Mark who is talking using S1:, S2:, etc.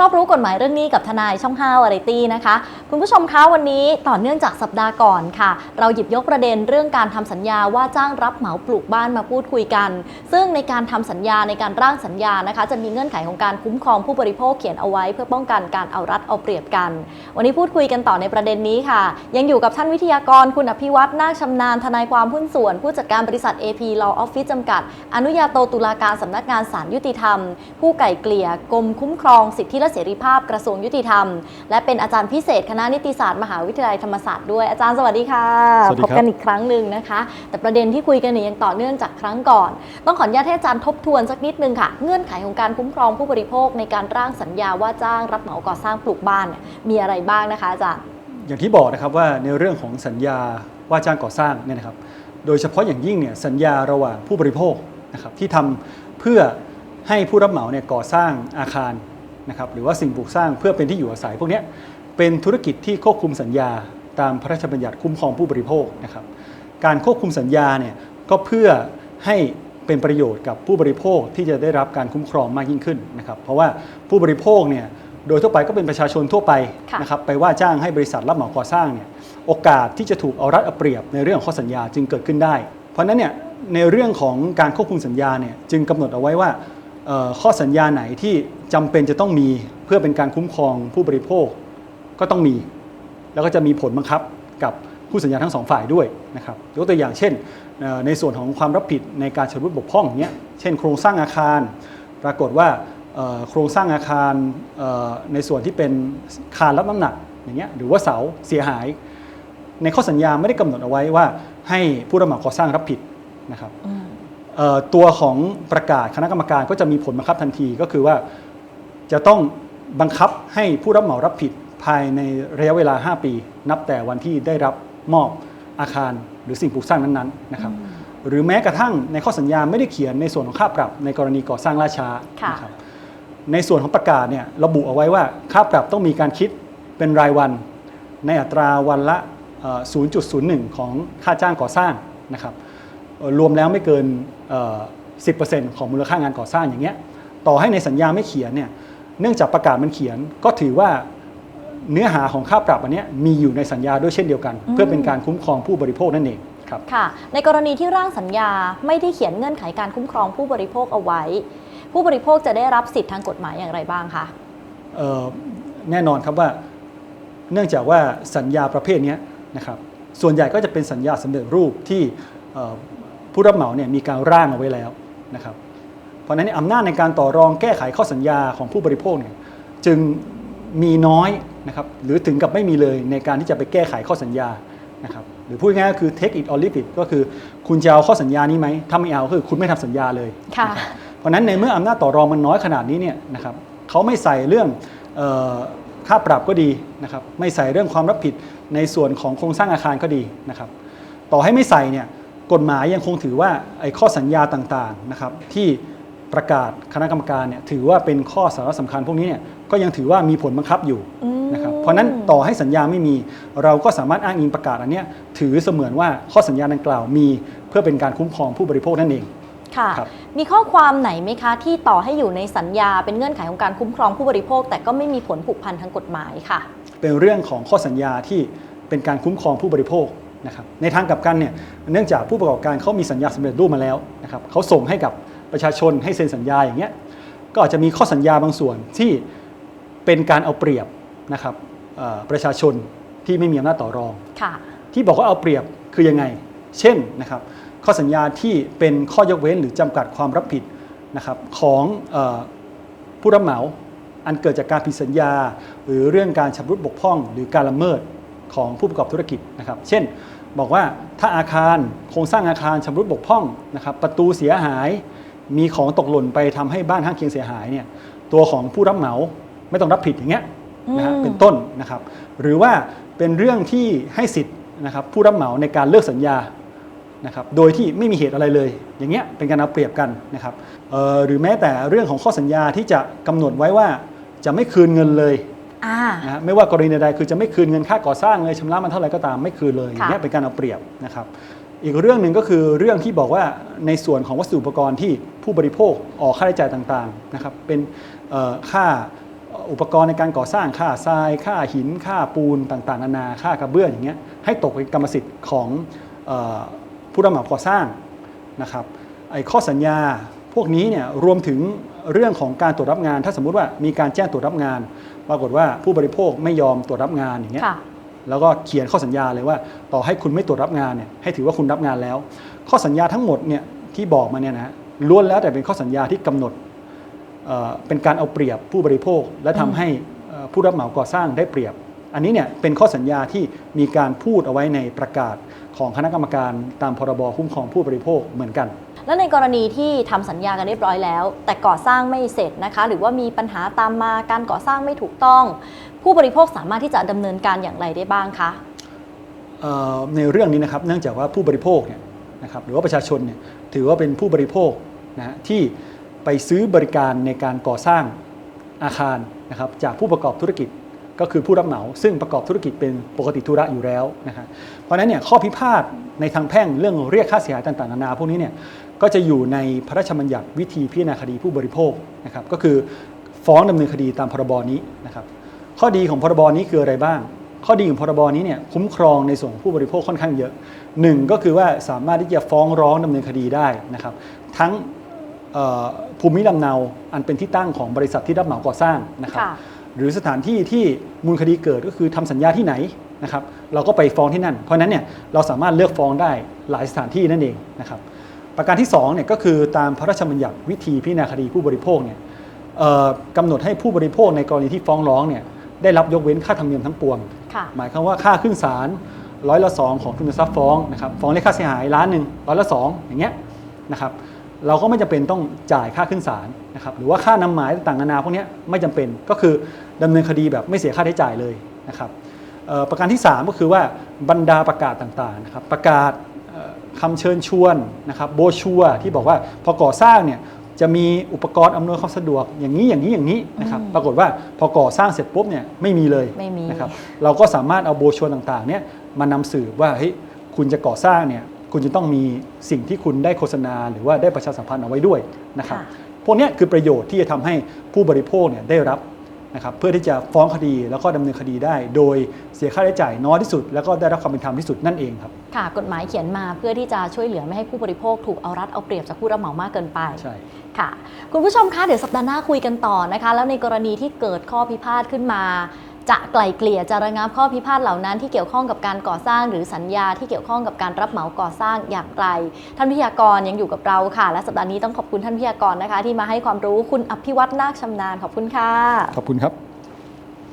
S1: รอบรู้กฎหมายเรื่องนี้กับทนายช่อง5วาไรตี้นะคะ คุณผู้ชมคะวันนี้ต่อเนื่องจากสัปดาห์ก่อนค่ะ เราหยิบยกประเด็นเรื่องการทำสัญญาว่าจ้างรับเหมาปลูกบ้านมาพูดคุยกัน ซึ่งในการทำสัญญาในการร่างสัญญานะคะ จะมีเงื่อนไขของการคุ้มครองผู้บริโภคเขียนเอาไว้ เพื่อป้องกันการเอารัดเอาเปรียบกัน วันนี้พูดคุยกันต่อในประเด็นนี้ค่ะ ยังอยู่กับท่านวิทยากรคุณอภิวัฒน์นาคชำนาญทนายความหุ้นส่วน ผู้จัดการบริษัท AP Law Office จำกัด อนุญาโตตุลาการสำนักงานศาลยุติธรรม ผู้ไก่เกลี่ยกรมคุ้มครองสิทธิและเสรีภาพกระทรวงยุติธรรม และเป็นอาจารย์พิเศษคณะนิติศาสตร์มหาวิทยาลัยธรรมศาสตร์ด้วยอาจารย์สวัสดีค่ะ
S2: สวัสดี
S1: พ
S2: ครับ
S1: บกันอีกครั้งหนึ่งนะคะ แต่ประเด็นที่คุยกันเนี่ยยังต่อเนื่องจากครั้งก่อน ต้องขออนุญาตให้อาจารย์ทบทวนสักนิดนึงค่ะ เงื่อนไขของการคุ้มครองผู้บริโภคในการร่างสัญญาว่าจ้างรับเหมาก่อสร้างปลูกบ้านเนี่ยมีอะไรบ้างนะคะอาจารย์
S2: อย่างที่บอกนะครับว่าในเรื่องของสัญญาว่าจ้างก่อสร้างเนี่ยนะครับ โดยเฉพาะอย่างยิ่งเนี่ยสัญญาระหว่างผู้บริโภคนะครับที่ทำเพื่อให้ผู้รับเหมาเนี่ยก่อสร้างอาคาร นะครับหรือว่าสิ่งปลูกสร้างเพื่อเป็นที่อยู่อาศัยพวกนี้เป็นธุรกิจที่ควบคุมสัญญา ตามพระราชบัญญัติคุ้มครองผู้บริโภคนะครับการควบคุมสัญญาเนี่ยก็เพื่อให้เป็นประโยชน์กับผู้บริโภคที่จะได้รับการคุ้มครองมากยิ่งขึ้นนะครับเพราะว่าผู้บริโภคเนี่ยโดยทั่วไปก็เป็นประชาชนทั่วไปนะครับไปว่าจ้างให้บริษัทรับเหมาก่อสร้างเนี่ยโอกาสที่จะถูกเอารัดเอาเปรียบในเรื่องของข้อสัญญาจึงเกิดขึ้นได้ เพราะนั้นเนี่ยในเรื่องของการควบคุมสัญญาเนี่ยจึงกำหนดเอาไว้ว่า ข้อสัญญาไหนที่จำเป็นจะต้องมีเพื่อเป็นการคุ้มครองผู้บริโภคก็ต้องมี แล้วก็จะมีผลบังคับกับผู้สัญญาทั้งสองฝ่ายด้วยนะครับยกตัวอย่างเช่น ในส่วนของความรับผิดในการชำรุดบกพร่องอย่างเงี้ยเช่น โครงสร้างอาคาร ปรากฏว่าโครงสร้างอาคารในส่วนที่เป็นคานรับน้ำหนักอย่างเงี้ยหรือว่าเสาเสียหาย ในข้อสัญญาไม่ได้กำหนดเอาไว้ว่าให้ผู้รับเหมาก่อสร้างรับผิดนะครับ ตัวของประกาศคณะกรรมการก็จะมีผลบังคับทันทีก็คือว่าจะต้องบังคับให้ผู้รับเหมารับผิดภายในระยะเวลา 5 ปี นับแต่วันที่ได้รับมอบอาคารหรือสิ่งปลูกสร้างนั้นๆนะครับหรือแม้กระทั่งในข้อสัญญาไม่ได้เขียนในส่วนของค่าปรับในกรณีก่อสร้างล่าช้า
S1: ค่ะ
S2: นะครับในส่วนของประกาศเนี่ยระบุเอาไว้ว่าค่าปรับต้องมีการคิดเป็นรายวัน ในอัตราวันละเอ่อ0.01 ของค่าจ้างก่อสร้างนะครับเอ่อรวมแล้วไม่เกินเอ่อ 10%ของมูลค่างานก่อสร้างอย่างเงี้ยต่อให้ในสัญญาไม่เขียนเนี่ยเนื่องจากประกาศมันเขียนก็ถือว่าเนื้อหาของค่าปรับอันเนี้ยมีอยู่ในสัญญาด้วยเช่นเดียวกัน
S1: อืม
S2: เพื่อเป็นการคุ้มครองผู้บริโภคนั่นเองครับ
S1: ค่ะ ในกรณีที่ร่างสัญญาไม่ได้เขียนเงื่อนไขการคุ้มครองผู้บริโภคเอาไว้ ผู้บริโภคจะได้รับสิทธิ์ทางกฎหมายอย่างไรบ้างคะ
S2: เอ่อแน่นอนครับว่า เนื่องจากว่าสัญญาประเภทเนี้ยนะครับส่วนใหญ่ก็จะเป็นสัญญาสำเร็จรูปที่เอ่อ ผู้รับเหมาเนี่ยมีการร่างเอาไว้แล้วนะครับ เพราะฉะนั้นเนยอำนาจในการต่อรองแก้ไขข้อสัญญาของผู้บริโภคเนี่ยจึงมีน้อยนะครับหรือถึงกับไม่มีเลยในการที่จะไปแก้ไขข้อสัญญานะครับหรือพูดง่ายๆก็คือ take it or leave it ก็คือคุณจะเอาข้อสัญญานี้ไหมถ้าไม่เอาก็คือคุณไม่ทำสัญญาเลย
S1: ค่ะ
S2: นะครับเพราะฉะนั้นในเมื่ออำนาจต่อรองมันน้อยขนาดนี้เนี่ยนะครับเขาไม่ใส่เรื่องเออค่าปรับก็ดีนะครับไม่ใส่เรื่องความรับผิดในส่วนของโครงสร้างอาคารก็ดีนะครับต่อให้ไม่ใส่เนี่ย กฎหมายยังคงถือว่าไอ้ข้อสัญญาต่างๆนะครับที่ประกาศคณะกรรมการเนี่ยถือว่าเป็นข้อสาระสำคัญพวกนี้เนี่ยก็ยังถือว่ามีผลบังคับอยู่
S1: อืม
S2: นะครับเพราะฉะนั้นต่อให้สัญญาไม่มี เราก็สามารถอ้างอิงประกาศอันเนี้ยถือเสมือนว่าข้อสัญญาดังกล่าวมีเพื่อเป็นการคุ้มครองผู้บริโภคนั่นเอง
S1: ค่ะ
S2: ครับ
S1: มีข้อความไหนไหมคะ ที่ต่อให้อยู่ในสัญญาเป็นเงื่อนไขของการคุ้มครองผู้บริโภค แต่ก็ไม่มีผลผูกพันทางกฎหมายค่ะ
S2: เป็นเรื่องของข้อสัญญาที่เป็นการคุ้มครองผู้บริโภค นะครับในทางกลับกันเนี่ยเนื่องจากผู้ประกอบการเขามีสัญญาสำเร็จรูปมาแล้วนะครับเขาส่งให้กับประชาชนให้เซ็นสัญญาอย่างเงี้ยก็อาจจะมีข้อสัญญาบางส่วนที่เป็นการเอาเปรียบนะครับเอ่อประชาชนที่ไม่มีอำนาจต่อรอง
S1: ค่ะ
S2: ที่บอกว่าเอาเปรียบคือยังไง เช่นนะครับข้อสัญญาที่เป็นข้อยกเว้นหรือจำกัดความรับผิดนะครับของเออผู้รับเหมาอันเกิดจากการผิดสัญญา หรือเรื่องการชำรุดบกพร่อง หรือการละเมิดของผู้ประกอบธุรกิจนะครับ เช่น บอกว่าถ้าอาคารโครงสร้างอาคารชำรุดบกพร่องนะครับประตูเสียหาย มีของตกหล่นไปทำให้บ้านข้างเคียงเสียหายเนี่ยตัวของผู้รับเหมาไม่ต้องรับผิดอย่างเงี้ยนะฮะ
S1: อืม
S2: เป็นต้นนะครับ หรือว่าเป็นเรื่องที่ให้สิทธิ์นะครับผู้รับเหมาในการเลิกสัญญานะครับโดยที่ไม่มีเหตุอะไรเลย อย่างเงี้ยเป็นการเอาเปรียบกันนะครับเอ่อหรือแม้แต่เรื่องของข้อสัญญาที่จะกำหนดไว้ว่าจะไม่คืนเงินเลย
S1: อ่า
S2: นะฮะไม่ว่ากรณีใดๆคือจะไม่คืนเงินค่าก่อสร้างเลยชำระมันเท่าไหร่ก็ตามไม่คืนเลยอย่างเงี้ยเป็นการเอาเปรียบนะครับอีกเรื่องหนึ่งก็คือเรื่องที่บอกว่าในส่วนของวัสดุอุปกรณ์ที่ผู้บริโภคออกค่าใช้จ่ายต่างๆนะครับเป็นเอ่อค่าอุปกรณ์ในการก่อสร้างค่าทราย ค่าหิน ค่าปูนต่างๆนานาค่ากระเบื้องอย่างเงี้ยให้ตกเป็นกรรมสิทธิ์ของเออผู้รับเหมาก่อสร้างนะครับไอ้ข้อสัญญาพวกนี้เนี่ยรวมถึง เรื่องของการตรวจรับงาน ถ้าสมมุติว่ามีการแจ้งตรวจรับงาน ปรากฏว่าผู้บริโภคไม่ยอมตรวจรับงานอย่างเงี้ย
S1: ค่ะ
S2: แล้วก็เขียนข้อสัญญาเลยว่า ต่อให้คุณไม่ตรวจรับงานเนี่ยให้ถือว่าคุณรับงานแล้ว ข้อสัญญาทั้งหมดเนี่ยที่บอกมาเนี่ยนะล้วนแล้วแต่เป็นข้อสัญญาที่กำหนดเอ่อเป็นการเอาเปรียบผู้บริโภค และทำให้เอ่อผู้รับเหมาก่อสร้างได้เปรียบ อันนี้เนี่ยเป็นข้อสัญญาที่มีการพูดเอาไว้ในประกาศของคณะกรรมการตามพรบคุ้มครองผู้บริโภคเหมือนกัน
S1: และในกรณีที่ทำสัญญากันเรียบร้อยแล้ว แต่ก่อสร้างไม่เสร็จนะคะ หรือว่ามีปัญหาตามมาการก่อสร้างไม่ถูกต้อง ผู้บริโภคสามารถที่จะดำเนินการอย่างไรได้บ้างคะ
S2: ในเรื่องนี้นะครับเนื่องจากว่าผู้บริโภคเนี่ยนะครับหรือว่าประชาชนเนี่ยถือว่าเป็นผู้บริโภคนะฮะที่ไปซื้อบริการในการก่อสร้างอาคารนะครับจากผู้ประกอบธุรกิจ ก็คือผู้รับเหมาซึ่งประกอบธุรกิจเป็นปกติธุระอยู่แล้วนะฮะเพราะนั้นเนี่ยข้อพิพาทในทางแพ่งเรื่องเรียกค่าเสียหายต่างๆนานาพวกนี้เนี่ยก็จะอยู่ในพระราชบัญญัติวิธีพิจารณาคดีผู้บริโภคนะครับก็คือฟ้องดำเนินคดีตามพรบนี้นะครับข้อดีของพรบนี้คืออะไรบ้าง ข้อดีของพรบนี้เนี่ยคุ้มครองในส่วนของผู้บริโภคค่อนข้างเยอะหนึ่งก็คือว่าสามารถที่จะฟ้องร้องดำเนินคดีได้นะครับทั้งภูมิลำเนาอันเป็นที่ตั้งของบริษัทที่รับเหมาก่อสร้างนะครับ หรือสถานที่ที่มูลคดีเกิดก็คือทำสัญญาที่ไหนนะครับ เราก็ไปฟ้องที่นั่น เพราะฉะนั้นเนี่ยเราสามารถเลือกฟ้องได้หลายสถานที่นั่นเองนะครับ ประการที่2เนี่ยก็คือตามพระราชบัญญัติวิธีพิจารณาคดีผู้บริโภคเนี่ยเอ่อกำหนดให้ผู้บริโภคในกรณีที่ฟ้องร้องเนี่ยได้รับยกเว้นค่าธรรมเนียมทั้งปวง
S1: ค่ะ
S2: หมายความว่าค่าขึ้นศาลร้อยละสองของทุนทรัพย์ฟ้องนะครับฟ้องเรียกค่าเสียหายล้านหนึ่งร้อยละสองอย่างเงี้ยนะครับ เราก็ไม่จำเป็นต้องจ่ายค่าขึ้นศาลนะครับหรือว่าค่านำหมายต่างๆนานาพวกเนี้ยไม่จำเป็นก็คือดำเนินคดีแบบไม่เสียค่าใช้จ่ายเลยนะครับเอ่อประการที่ 3 ก็คือว่าบรรดาประกาศต่างๆนะครับประกาศเอ่อคำเชิญชวนนะครับโบชัวที่บอกว่าพอก่อสร้างเนี่ยจะมีอุปกรณ์อำนวยความสะดวกอย่างนี้อย่างนี้อย่างนี้นะครับปรากฏว่าพอก่อสร้างเสร็จปุ๊บเนี่ยไม่มีเลย
S1: ไม่มี
S2: นะครับเราก็สามารถเอาโบรชัวร์ต่างๆเนี่ยมานำสืบว่าเฮ้ยคุณจะก่อสร้างเนี่ย คุณจะต้องมีสิ่งที่คุณได้โฆษณา หรือว่าได้ประชาสัมพันธ์เอาไว้ด้วยนะครับ
S1: ค่ะ
S2: พวกเนี้ยคือประโยชน์ที่จะทำให้ผู้บริโภคเนี่ยได้รับนะครับเพื่อที่จะฟ้องคดีแล้วก็ดำเนินคดีได้ โดยเสียค่าใช้จ่ายน้อยที่สุด แล้วก็ได้รับความเป็นธรรมที่สุดนั่นเองครับ
S1: ค่ะกฎหมายเขียนมาเพื่อที่จะช่วยเหลือไม่ให้ผู้บริโภคถูกเอารัดเอาเปรียบจากผู้รับเหมามากเกินไป
S2: ใช่
S1: ค่ะ คุณผู้ชมคะเดี๋ยวสัปดาห์หน้าคุยกันต่อนะคะ แล้วในกรณีที่เกิดข้อพิพาทขึ้นมา จะไกล่เกลี่ยจะระงับข้อพิพาทเหล่านั้นที่เกี่ยวข้องกับการก่อสร้าง หรือสัญญาที่เกี่ยวข้องกับการรับเหมาก่อสร้างอย่างไร ท่านวิทยากรยังอยู่กับเราค่ะ และสัปดาห์นี้ต้องขอบคุณท่านวิทยากรนะคะ ที่มาให้ความรู้คุณอภิวัตนาคชำนาญขอบคุณค่ะ
S2: ขอบคุณครับ